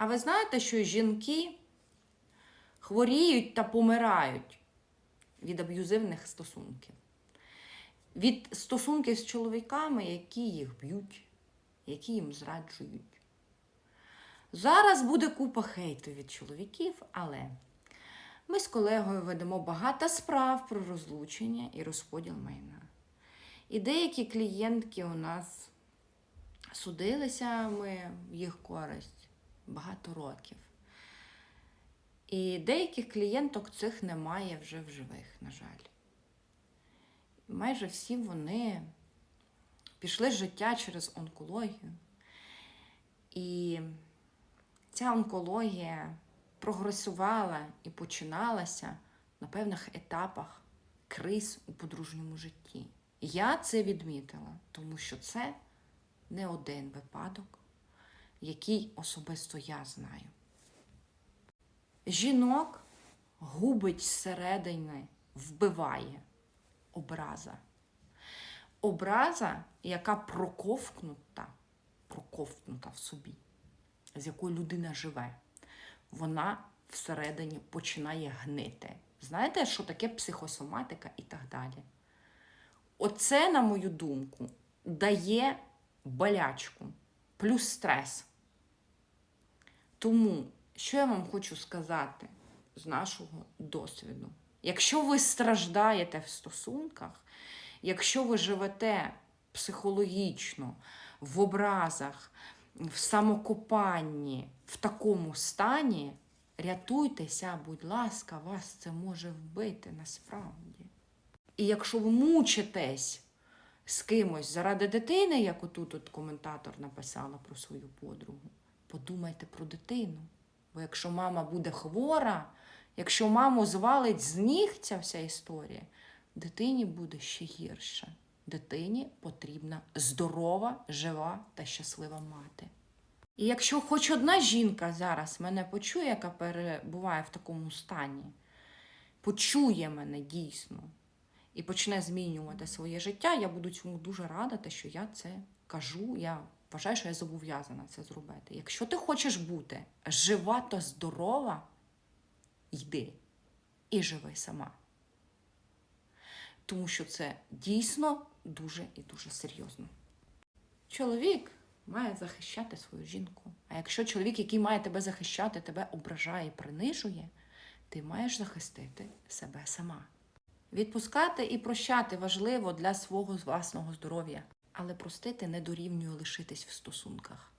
А ви знаєте, що жінки хворіють та помирають від аб'юзивних стосунків, від стосунків з чоловіками, які їх б'ють, які їм зраджують. Зараз буде купа хейту від чоловіків, але ми з колегою ведемо багато справ про розлучення і розподіл майна. І деякі клієнтки у нас судилися ми в їх користь багато років. І деяких клієнток цих немає вже в живих, на жаль. Майже всі вони пішли з життя через онкологію. І ця онкологія прогресувала і починалася на певних етапах криз у подружньому житті. Я це відмітила, тому що це не один випадок, який особисто я знаю. Жінок губить зсередини, вбиває образа. Образа, яка проковкнута, проковтнута в собі, з якою людина живе, вона всередині починає гнити. Знаєте, що таке психосоматика і так далі? Оце, на мою думку, дає болячку, плюс стрес. Тому, що я вам хочу сказати з нашого досвіду? Якщо ви страждаєте в стосунках, якщо ви живете психологічно, в образах, в самокопанні, в такому стані, рятуйтеся, будь ласка, вас це може вбити насправді. І якщо ви мучитесь з кимось заради дитини, як отут от коментатор написала про свою подругу, подумайте про дитину. Бо якщо мама буде хвора, якщо маму звалить з ніг ця вся історія, дитині буде ще гірше. Дитині потрібна здорова, жива та щаслива мати. І якщо хоч одна жінка зараз мене почує, яка перебуває в такому стані, почує мене дійсно і почне змінювати своє життя, я буду цьому дуже рада, те, що я це кажу. Я вважаю, що я зобов'язана це зробити. Якщо ти хочеш бути жива та здорова, йди і живи сама. Тому що це дійсно дуже і дуже серйозно. Чоловік має захищати свою жінку. А якщо чоловік, який має тебе захищати, тебе ображає і принижує, ти маєш захистити себе сама. Відпускати і прощати важливо для свого власного здоров'я, але простити не дорівнює лишитись в стосунках.